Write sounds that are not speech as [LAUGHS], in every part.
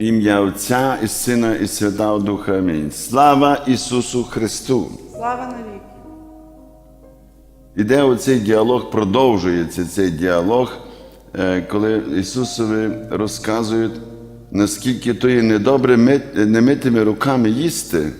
Ім'я Отця і Сина, і Святого Духа. Амінь. Слава Ісусу Христу! Слава навіки. Іде оцей діалог, продовжується цей діалог, е, коли Ісусові розказують, наскільки то є недобре мит- немитими руками їсти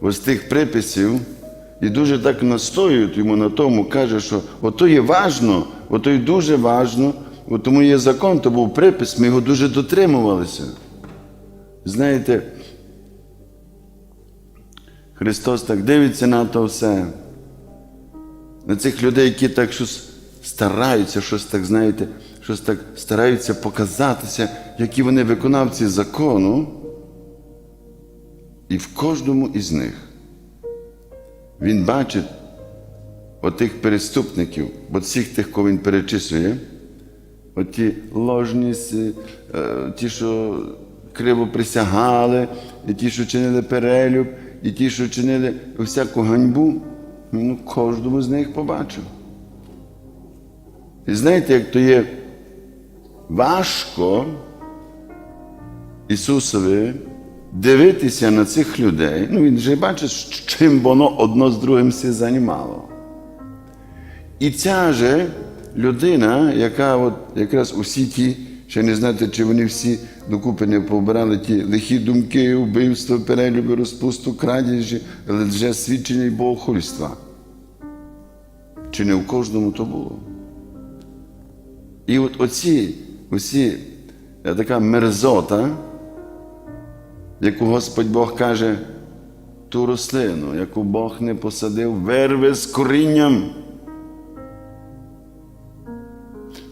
ось тих приписів, і дуже так настоюють йому на тому, каже, що ото є важно, ото є дуже важно, тому є закон, то був припис, ми його дуже дотримувалися. Знаєте, Христос так дивиться на то все на цих людей, які так щось стараються, щось так, знаєте, щось так стараються показатися, які вони виконавці закону. І в кожному із них він бачить отих переступників, от всіх тих, кого він перечислює, оті ложні, е, ті, що криво присягали, і ті, що чинили перелюб, і ті, що чинили всяку ганьбу, він у кожному з них побачив. І знаєте, як то є важко Ісусові дивитися на цих людей. Ну, він же бачить, чим воно одно з другим все займало. І ця же людина, яка от якраз усі ті, ще не знаєте, чи вони всі докупи не побирали ті лихі думки, вбивства, перелюби, розпусту, крадіжі, лже свідчення і богохульства. Чи не в кожному то було? І от оці, оці е, така мерзота, яку Господь Бог каже, ту рослину, яку Бог не посадив, верви з корінням.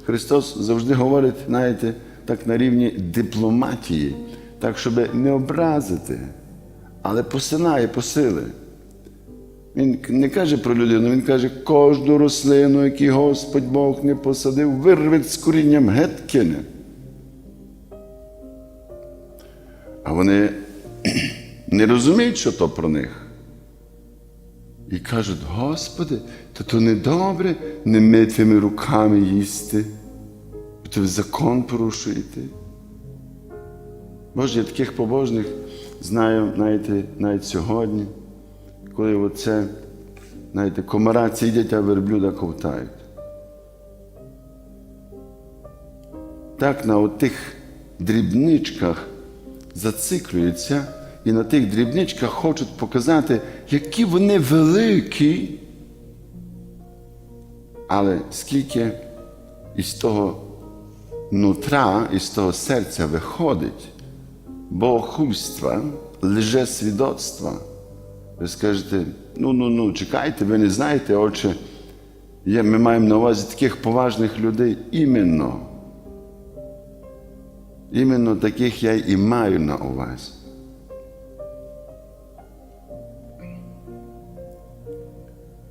Христос завжди говорить, знаєте, так на рівні дипломатії, так, щоб не образити, але посилає посили. Він не каже про людину, він каже, кожну рослину, яку Господь Бог не посадив, вирвить з корінням геть. А вони [CLEARS THROAT] не розуміють, що то про них. І кажуть, Господи, то то не добре не митими руками їсти, то ви закон порушуєте. Боже, я таких побожних знаю, знаєте, навіть сьогодні, коли оце, знаєте, комара цідять, а верблюда ковтають. Так на отих дрібничках зациклюються і на тих дрібничках хочуть показати, які вони великі. Але скільки із того нутра, із того серця виходить богохульства, лжесвідоцтва. Ви скажете, ну ну ну, чекайте, ви не знаєте, отче, ми маємо на увазі таких поважних людей іменно. Іменно таких я і маю на увазі.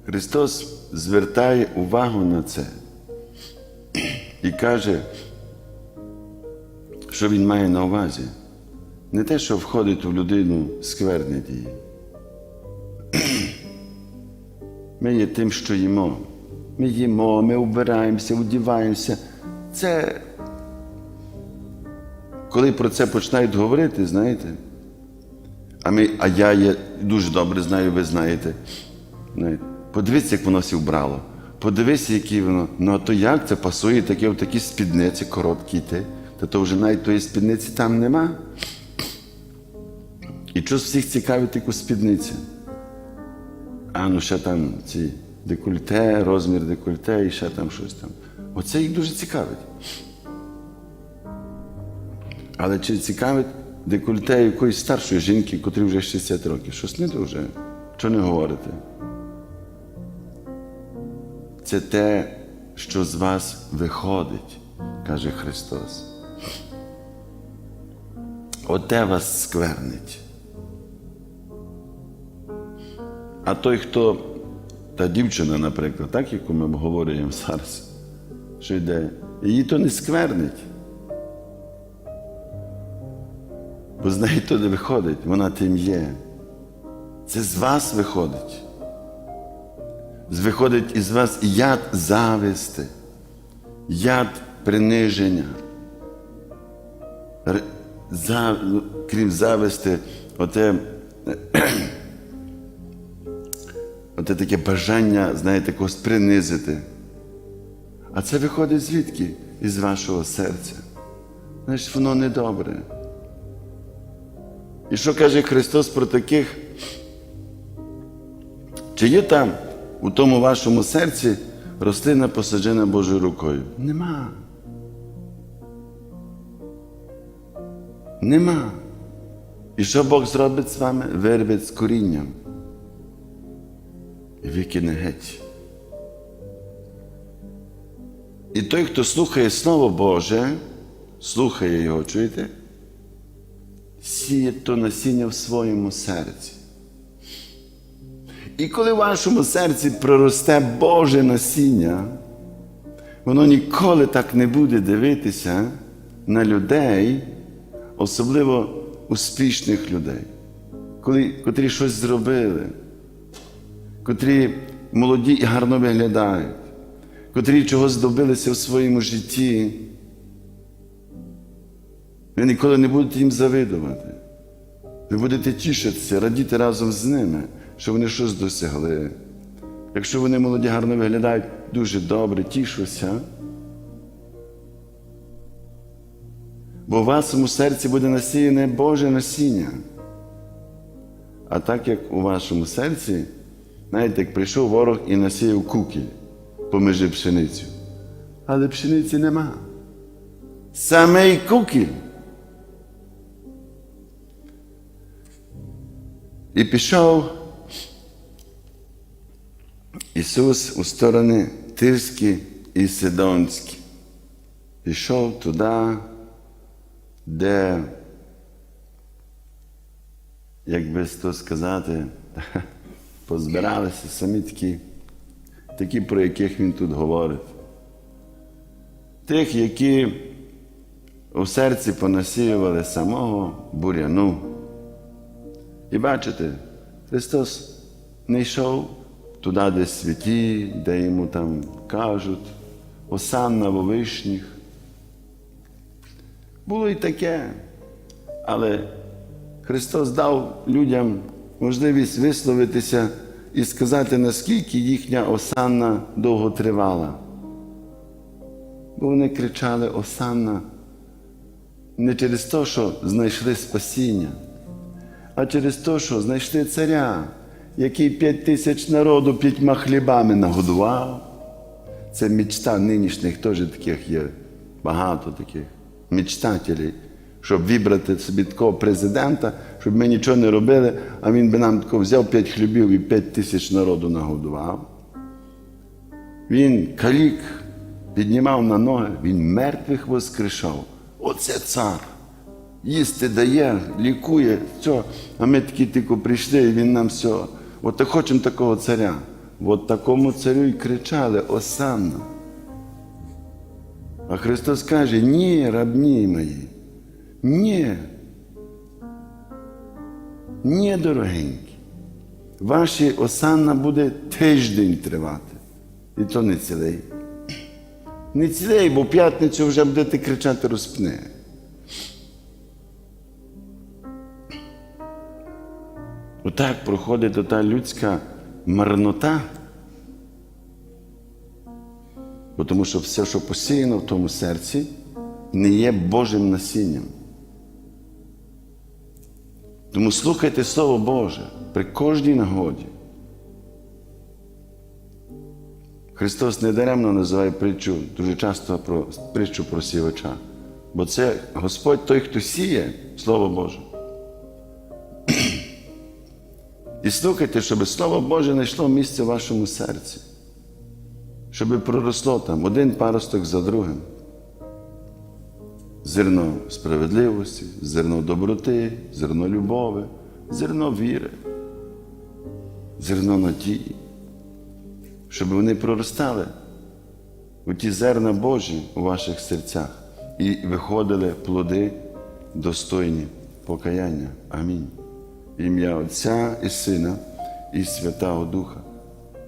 Христос звертає увагу на це і каже, що Він має на увазі. Не те, що входить у людину скверні дії. Ми є тим, що їмо. Ми їмо, ми вбираємося, одіваємося. Це коли про це починають говорити, знаєте, а ми, а я є, дуже добре знаю, ви знаєте. знаєте подивіться, як воно всі вбрало. Подивися, які воно. Ну а то як це пасує таке в такі спідниці короткі йти. Та то вже навіть тої спідниці там нема. І щось всіх цікавить таку спідницю. А ну ще там ці декольте, розмір декольте і ще там щось там. Оце їх дуже цікавить. Але чи цікавить декольте якоїсь старшої жінки, котрій вже 60 років? Щось не дуже. Чого не говорите? Це те, що з вас виходить, каже Христос. Оте вас сквернить. А той, хто, та дівчина, наприклад, так, яку ми обговорюємо зараз, що йде, її то не сквернить. Бо з неї то не виходить, вона тим є. Це з вас виходить. Виходить із вас яд зависти, яд приниження, за, крім зависти, оте, [CLEARS THROAT] оте таке бажання, знаєте, когось принизити. А це виходить звідки? Із вашого серця. Значить, воно недобре. І що каже Христос про таких? Чи є там у тому вашому серці рослина посаджена Божою рукою? Нема. Нема. І що Бог зробить з вами? Вирве з корінням. І викине геть. І той, хто слухає Слово Боже, слухає його, чуєте? Сіє то насіння в своєму серці. І коли в вашому серці проросте Боже насіння, воно ніколи так не буде дивитися на людей, особливо успішних людей, коли, котрі щось зробили, котрі молоді і гарно виглядають, котрі чогось добилися в своєму житті. Ви ніколи не будете їм завидувати. Ви будете тішитися, радіти разом з ними, що вони щось досягли. Якщо вони молоді гарно виглядають, дуже добре, тішуся. Бо в вашому серці буде насіяне Боже насіння. А так як у вашому серці, знаєте, як прийшов ворог і насіяв кукіль поміж пшеницю. Але пшениці нема. Самий кукіль. І пішов Ісус у сторони Тирські і Сидонські. Пішов туди, де, як би то сказати, [LAUGHS] позбиралися самі такі, такі, про яких він тут говорить. Тих, які у серці понасіювали самого буряну. І бачите, Христос не йшов туди, де святі, де йому там кажуть, осанна в вишніх. Було і таке, але Христос дав людям можливість висловитися і сказати, наскільки їхня осанна довго тривала. Бо вони кричали Осанна не через те, що знайшли спасіння а через те, що знайшли царя, який п'ять тисяч народу п'ятьма хлібами нагодував. Це мечта нинішніх теж таких є багато таких мечтателів, щоб вибрати собі такого президента, щоб ми нічого не робили, а він би нам тако взяв п'ять хлібів і п'ять тисяч народу нагодував. Він калік піднімав на ноги, він мертвих воскрешав. Оце цар їсти дає, лікує, все. А ми такі тільки прийшли, і він нам все. От хочемо такого царя. От такому царю і кричали Осанна. А Христос каже, ні, рабні мої, ні. Ні, дорогенькі. Ваші осанна буде тиждень тривати. І то не цілий. Не цілий, бо в п'ятницю вже будете кричати розпни. Отак проходить ота людська марнота. Бо тому що все, що посіяно в тому серці, не є Божим насінням. Тому слухайте Слово Боже при кожній нагоді. Христос недаремно називає притчу дуже часто про притчу про сівача. Бо це Господь той, хто сіє Слово Боже. [CLEARS THROAT] І слухайте, щоб Слово Боже знайшло місце в вашому серці, щоб проросло там один паросток за другим. Зерно справедливості, зерно доброти, зерно любові, зерно віри, зерно надії, щоб вони проростали у ті зерна Божі у ваших серцях і виходили плоди достойні покаяння. Амінь. Ім'я Отця і Сина, і Святого Духа.